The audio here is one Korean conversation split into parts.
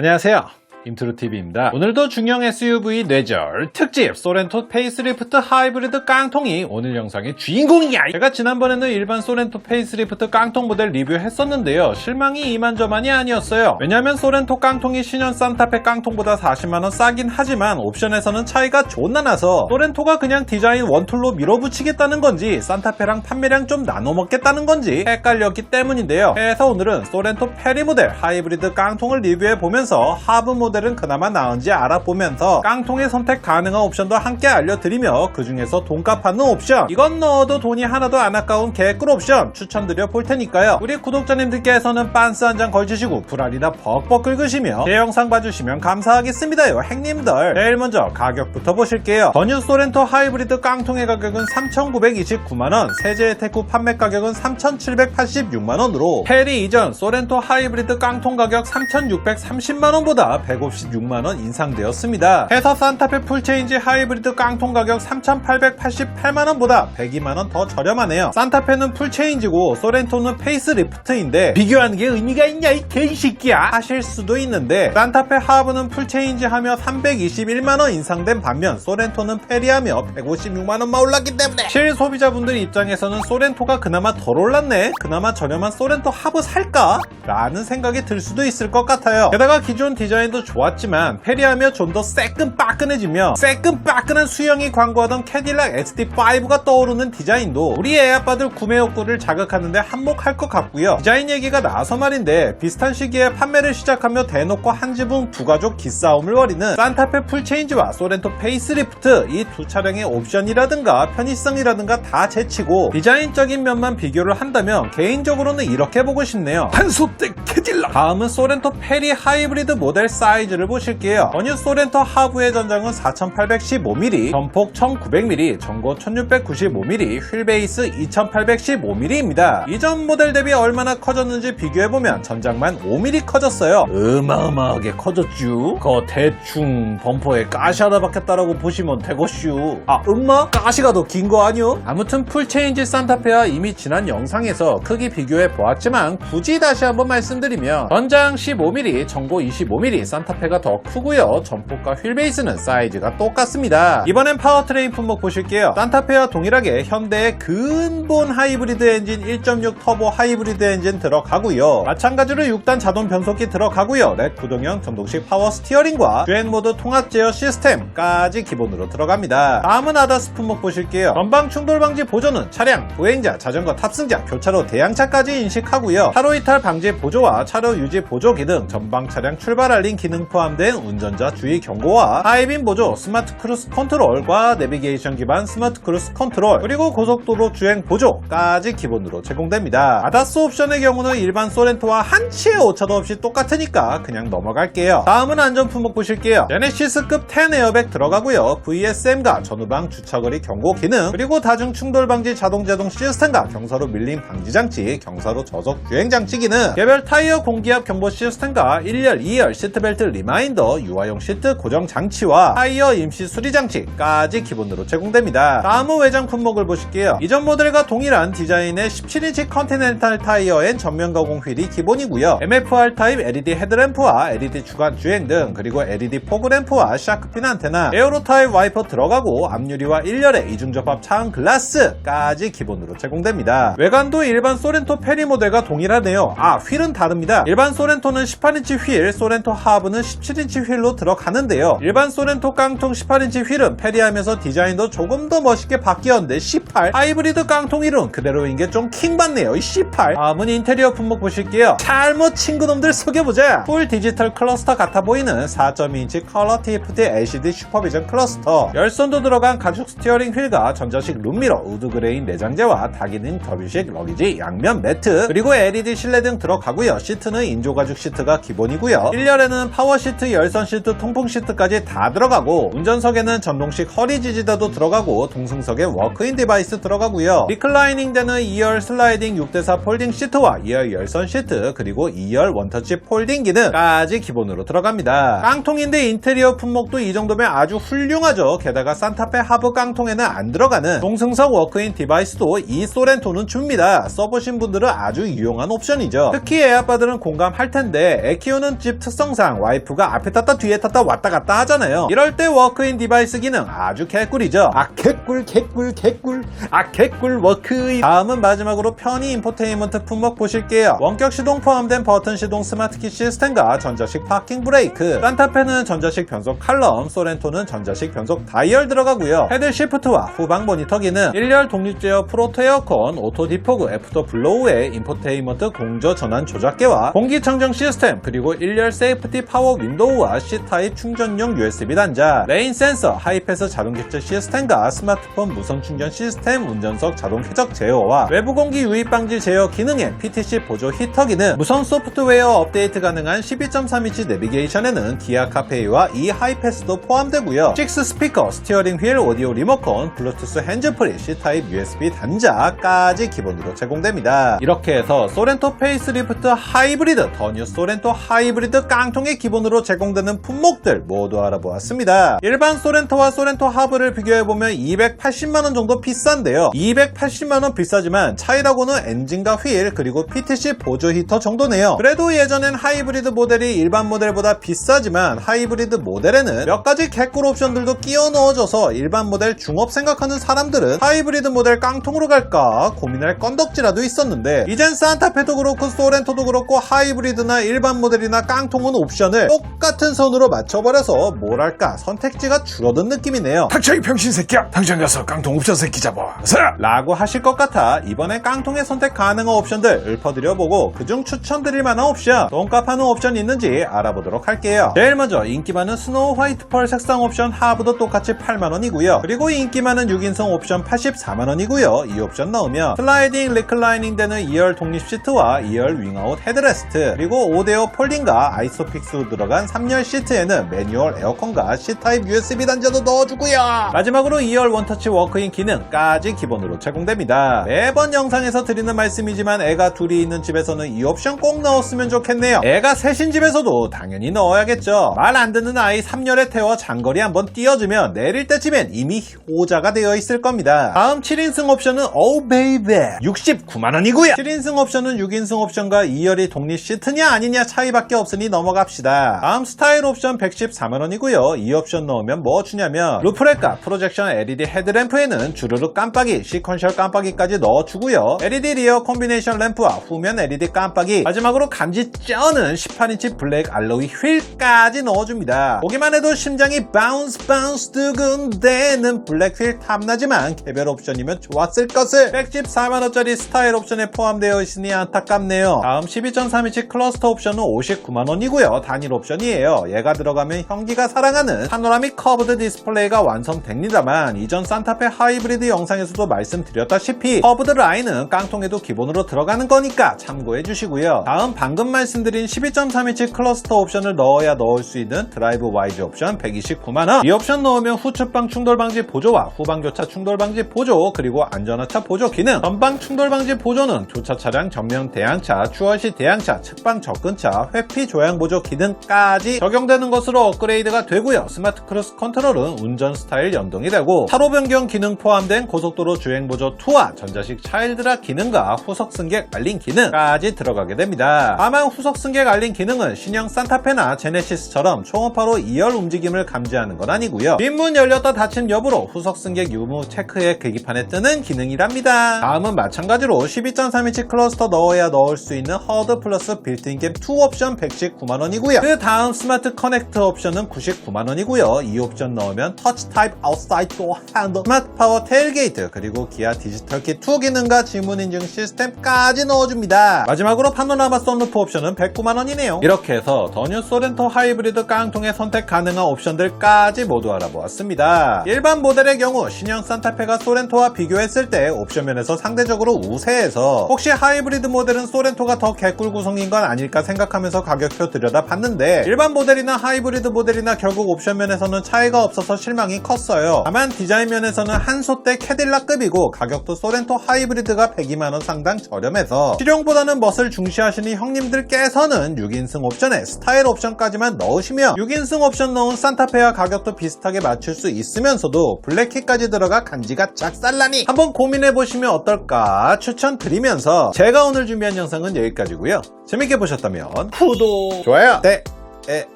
안녕하세요. 임트루TV입니다. 오늘도 중형 SUV 뇌절 특집 소렌토 페이스리프트 하이브리드 깡통이 오늘 영상의 주인공이야! 제가 지난번에는 일반 소렌토 페이스리프트 깡통 모델 리뷰했었는데요. 실망이 이만저만이 아니었어요. 왜냐면 소렌토 깡통이 신형 산타페 깡통보다 40만원 싸긴 하지만 옵션에서는 차이가 존나 나서 소렌토가 그냥 디자인 원툴로 밀어붙이겠다는 건지 산타페랑 판매량 좀 나눠 먹겠다는 건지 헷갈렸기 때문인데요. 그래서 오늘은 소렌토 페리 모델 하이브리드 깡통을 리뷰해 보면서 하부 모델 은 그나마 나은지 알아보면서 깡통에 선택 가능한 옵션도 함께 알려드리며 그 중에서 돈값 받는 옵션 이건 넣어도 돈이 하나도 안 아까운 개꿀 옵션 추천드려 볼 테니까요. 우리 구독자님들께서는 빤스 한 장 걸치시고 불알이나 벅벅 긁으시며 제 영상 봐주시면 감사하겠습니다요. 행님들 제일 먼저 가격부터 보실게요. 더뉴 소렌토 하이브리드 깡통의 가격은 3,929만원 세제 혜택 후 판매 가격은 3,786만원으로 페리 이전 소렌토 하이브리드 깡통 가격 3,630만원보다 156만원 인상되었습니다. 해서 산타페 풀체인지 하이브리드 깡통 가격 3,888만원보다 102만원 더 저렴하네요. 산타페는 풀체인지고 소렌토는 페이스리프트인데 비교하는 게 의미가 있냐 이 개새끼야 하실 수도 있는데 산타페 하부는 풀체인지 하며 321만원 인상된 반면 소렌토는 페리하며 156만원만 올랐기 때문에 실소비자분들 입장에서는 소렌토가 그나마 덜 올랐네 그나마 저렴한 소렌토 하부 살까? 라는 생각이 들 수도 있을 것 같아요 게다가 기존 디자인도 좋았지만 페리하며 좀 더 새끈빠끈해지며 새끈빠끈한 수영이 광고하던 캐딜락 XT5가 떠오르는 디자인도 우리 애 아빠들 구매 욕구를 자극하는데 한몫할 것 같고요. 디자인 얘기가 나와서 말인데 비슷한 시기에 판매를 시작하며 대놓고 한 지붕 두 가족 기싸움을 벌이는 산타페 풀체인지와 소렌토 페이스리프트 이 두 차량의 옵션이라든가 편의성이라든가 다 제치고 디자인적인 면만 비교를 한다면 개인적으로는 이렇게 보고 싶네요. 한소대 캐딜락 다음은 소렌토 페리 하이브리드 모델 사이 즈를 보실게요. 어뉴 소렌토 하부의 전장은 4815mm 전폭 1900mm 전고 1695mm 휠베이스 2815mm입니다. 이전 모델 대비 얼마나 커졌는지 비교해보면 전장만 5mm 커졌어요. 어마어마하게 커졌쥬? 그 대충 범퍼에 가시 하나 박혔다라고 보시면 되고슈. 아 엄마? 가시가 더 긴 거 아니요? 아무튼 풀체인지 산타페와 이미 지난 영상에서 크기 비교해 보았지만 굳이 다시 한번 말씀드리면 전장 15mm, 전고 25mm 산타 페가 더 크고요. 전폭과 휠베이스는 사이즈가 똑같습니다. 이번엔 파워트레인 품목 보실게요. 산타페와 동일하게 현대의 근본 하이브리드 엔진 1.6 터보 하이브리드 엔진 들어가고요. 마찬가지로 6단 자동 변속기 들어가고요. 렉 구동형 전동식 파워 스티어링과 주행 모드 통합 제어 시스템까지 기본으로 들어갑니다. 다음은 아다스 품목 보실게요. 전방 충돌 방지 보조는 차량, 보행자, 자전거 탑승자, 교차로 대항차까지 인식하고요. 차로 이탈 방지 보조와 차로 유지 보조 기능 전방 차량 출발 알림 기능 포함된 운전자 주의 경고와 하이빔 보조, 스마트 크루스 컨트롤과 내비게이션 기반 스마트 크루스 컨트롤 그리고 고속도로 주행 보조까지 기본으로 제공됩니다. 아다스 옵션의 경우는 일반 소렌토와 한치의 오차도 없이 똑같으니까 그냥 넘어갈게요. 다음은 안전 품목 보실게요. 제네시스급 10 에어백 들어가고요. VSM과 전후방 주차거리 경고 기능 그리고 다중 충돌 방지 자동 제동 시스템과 경사로 밀림 방지 장치 경사로 저속 주행 장치 기능 개별 타이어 공기압 경보 시스템과 1열 2열 시트벨트 리마인더 유아용 시트 고정 장치와 타이어 임시 수리 장치까지 기본으로 제공됩니다. 다음은 외장 품목을 보실게요. 이전 모델과 동일한 디자인의 17인치 컨티넨탈 타이어엔 전면 가공 휠이 기본이고요. MFR 타입 LED 헤드램프와 LED 주간 주행 등 그리고 LED 포그램프와 샤크핀 안테나 에어로 타입 와이퍼 들어가고 앞유리와 1열에 이중접합 차은 글라스까지 기본으로 제공됩니다. 외관도 일반 소렌토 페리 모델과 동일하네요. 아 휠은 다릅니다. 일반 소렌토는 18인치 휠 소렌토 하부는 17인치 휠로 들어가는데요. 일반 소렌토 깡통 18인치 휠은 페리하면서 디자인도 조금 더 멋있게 바뀌었는데 18 하이브리드 깡통 휠은 그대로인 게 좀 킹받네요. 이18 다음은 인테리어 품목 보실게요. 잘못 친구놈들 속여보자. 풀 디지털 클러스터 같아 보이는 4.2인치 컬러 TFT LCD 슈퍼비전 클러스터. 열선도 들어간 가죽 스티어링 휠과 전자식 룸미러 우드 그레인 내장재와 다기능 더뷰식 러기지 양면 매트 그리고 LED 실내 등 들어가고요. 시트는 인조가죽 시트가 기본이고요. 1열에는 파워 시트, 열선 시트, 통풍 시트까지 다 들어가고 운전석에는 전동식 허리 지지대도 들어가고 동승석에 워크인 디바이스 들어가고요. 리클라이닝 되는 2열 슬라이딩 6대4 폴딩 시트와 2열 열선 시트 그리고 2열 원터치 폴딩 기능까지 기본으로 들어갑니다. 깡통인데 인테리어 품목도 이 정도면 아주 훌륭하죠. 게다가 산타페 하부 깡통에는 안 들어가는 동승석 워크인 디바이스도 이 소렌토는 줍니다. 써보신 분들은 아주 유용한 옵션이죠. 특히 애아빠들은 공감할 텐데 에키오는 집 특성상 와이프가 앞에 탔다 뒤에 탔다 왔다 갔다 하잖아요. 이럴 때 워크인 디바이스 기능 아주 개꿀이죠. 아 개꿀 개꿀 개꿀 아 개꿀 워크인 다음은 마지막으로 편의 인포테인먼트 품목 보실게요. 원격 시동 포함된 버튼 시동 스마트키 시스템과 전자식 파킹 브레이크 산타페는 전자식 변속 칼럼 소렌토는 전자식 변속 다이얼 들어가고요. 헤드 시프트와 후방 모니터 기능 1열 독립 제어 프로토 에어컨 오토 디포그 애프터 블로우의 인포테인먼트 공조 전환 조작계와 공기청정 시스템 그리고 1열 세이프티 파워 윈도우와 C타입 충전용 USB 단자 레인 센서 하이패스 자동 캡처 시스템과 스마트폰 무선 충전 시스템 운전석 자동 쾌적 제어와 외부 공기 유입 방지 제어 기능에 PTC 보조 히터 기능 무선 소프트웨어 업데이트 가능한 12.3인치 내비게이션에는 기아 카페이와 이 하이패스도 포함되고요. 6 스피커 스티어링 휠 오디오 리모컨 블루투스 핸즈프리 C타입 USB 단자까지 기본으로 제공됩니다. 이렇게 해서 소렌토 페이스리프트 하이브리드 더뉴 소렌토 하이브리드 깡통의 기본 으로 제공되는 품목들 모두 알아보았습니다. 일반 소렌토와 소렌토 하브를 비교해보면 280만원 정도 비싼데요. 280만원 비싸지만 차이라고는 엔진과 휠 그리고 PTC 보조 히터 정도네요. 그래도 예전엔 하이브리드 모델이 일반 모델보다 비싸지만 하이브리드 모델에는 몇 가지 개꿀 옵션들도 끼워 넣어줘서 일반 모델 중업 생각하는 사람들은 하이브리드 모델 깡통으로 갈까 고민할 건덕지라도 있었는데 이젠 산타페도 그렇고 소렌토도 그렇고 하이브리드나 일반 모델이나 깡통은 옵션을 똑같은 선으로 맞춰버려서 뭐랄까 선택지가 줄어든 느낌이네요. 닥쳐 이 병신 새끼야. 당장 가서 깡통 옵션 새끼 잡아 서라! 라고 하실 것 같아 이번에 깡통에 선택 가능한 옵션들 읊어드려보고 그중 추천드릴 만한 옵션 돈값 하는 옵션 있는지 알아보도록 할게요. 제일 먼저 인기 많은 스노우 화이트 펄 색상 옵션 하부도 똑같이 8만원이고요. 그리고 인기 많은 6인승 옵션 84만원이고요. 이 옵션 넣으면 슬라이딩 리클라이닝 되는 2열 독립 시트와 2열 윙아웃 헤드레스트 그리고 5대5 폴딩과 아이소픽스 들어간 3열 시트에는 매뉴얼 에어컨과 C타입 USB 단자도 넣어주고요. 마지막으로 2열 원터치 워크인 기능까지 기본으로 제공됩니다. 매번 영상에서 드리는 말씀이지만 애가 둘이 있는 집에서는 이 옵션 꼭 넣었으면 좋겠네요. 애가 셋인 집에서도 당연히 넣어야겠죠. 말 안 듣는 아이 3열에 태워 장거리 한번 띄워주면 내릴 때쯤엔 이미 호자가 되어 있을 겁니다. 다음 7인승 옵션은 오우 베이베. 69만원이고요. 7인승 옵션은 6인승 옵션과 2열이 독립 시트냐 아니냐 차이밖에 없으니 넘어갑시다 다음 스타일 옵션 114만원이고요. 이 옵션 넣으면 뭐 주냐면 루프렉과 프로젝션 LED 헤드램프에는 주르륵 깜빡이 시퀀셜 깜빡이까지 넣어주고요. LED 리어 콤비네이션 램프와 후면 LED 깜빡이 마지막으로 감지 쩌는 18인치 블랙 알로이 휠까지 넣어줍니다. 보기만 해도 심장이 바운스 바운스 두근대는 블랙 휠 탐나지만 개별 옵션이면 좋았을 것을. 114만원짜리 스타일 옵션에 포함되어 있으니 안타깝네요. 다음 12.3인치 클러스터 옵션은 59만원이고요. 단일 옵션이에요. 얘가 들어가면 형기가 사랑하는 파노라믹 커브드 디스플레이가 완성됩니다만 이전 산타페 하이브리드 영상에서도 말씀드렸다시피 커브드 라인은 깡통에도 기본으로 들어가는 거니까 참고해 주시고요. 다음 방금 말씀드린 12.3인치 클러스터 옵션을 넣어야 넣을 수 있는 드라이브 와이즈 옵션 129만원. 이 옵션 넣으면 후측방 충돌 방지 보조와 후방 교차 충돌 방지 보조 그리고 안전하차 보조 기능. 전방 충돌 방지 보조는 교차 차량 전면 대항차 추월시 대항차 측방 접근차 회피 조향 보조 기능 까지 적용되는 것으로 업그레이드가 되고요. 스마트 크루스 컨트롤은 운전 스타일 연동이 되고 차로 변경 기능 포함된 고속도로 주행 보조 2와 전자식 차일드락 기능과 후석 승객 알림 기능까지 들어가게 됩니다. 다만 후석 승객 알림 기능은 신형 산타페나 제네시스처럼 초음파로 2열 움직임을 감지하는 건 아니고요. 뒷문 열렸다 닫힘 여부로 후석 승객 유무 체크의 계기판에 뜨는 기능이랍니다. 다음은 마찬가지로 12.3인치 클러스터 넣어야 넣을 수 있는 허드 플러스 빌트인 겜2 옵션 119만원이고요 그 다음 스마트 커넥트 옵션은 99만원이고요. 이 옵션 넣으면 터치 타입 아웃사이드 도어 핸들 스마트 파워 테일게이트 그리고 기아 디지털 키 2 기능과 지문 인증 시스템까지 넣어줍니다. 마지막으로 파노라마 썬루프 옵션은 109만원이네요. 이렇게 해서 더뉴 소렌토 하이브리드 깡통에 선택 가능한 옵션들까지 모두 알아보았습니다. 일반 모델의 경우 신형 산타페가 소렌토와 비교했을 때 옵션 면에서 상대적으로 우세해서 혹시 하이브리드 모델은 소렌토가 더 개꿀 구성인 건 아닐까 생각하면서 가격표 들여다봤는데 일반 모델이나 하이브리드 모델이나 결국 옵션 면에서는 차이가 없어서 실망이 컸어요. 다만 디자인 면에서는 한소대 캐딜락급이고 가격도 소렌토 하이브리드가 102만원 상당 저렴해서 실용보다는 멋을 중시하시는 형님들께서는 6인승 옵션에 스타일 옵션까지만 넣으시면 6인승 옵션 넣은 산타페와 가격도 비슷하게 맞출 수 있으면서도 블랙키까지 들어가 간지가 짝살라니. 한번 고민해보시면 어떨까 추천드리면서 제가 오늘 준비한 영상은 여기까지고요. 재밌게 보셨다면 구독, 좋아요, 네, 에,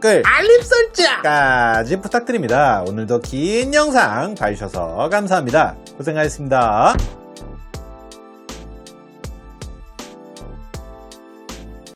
댓글, 알림 설정까지 부탁드립니다. 오늘도 긴 영상 봐주셔서 감사합니다. 고생하셨습니다.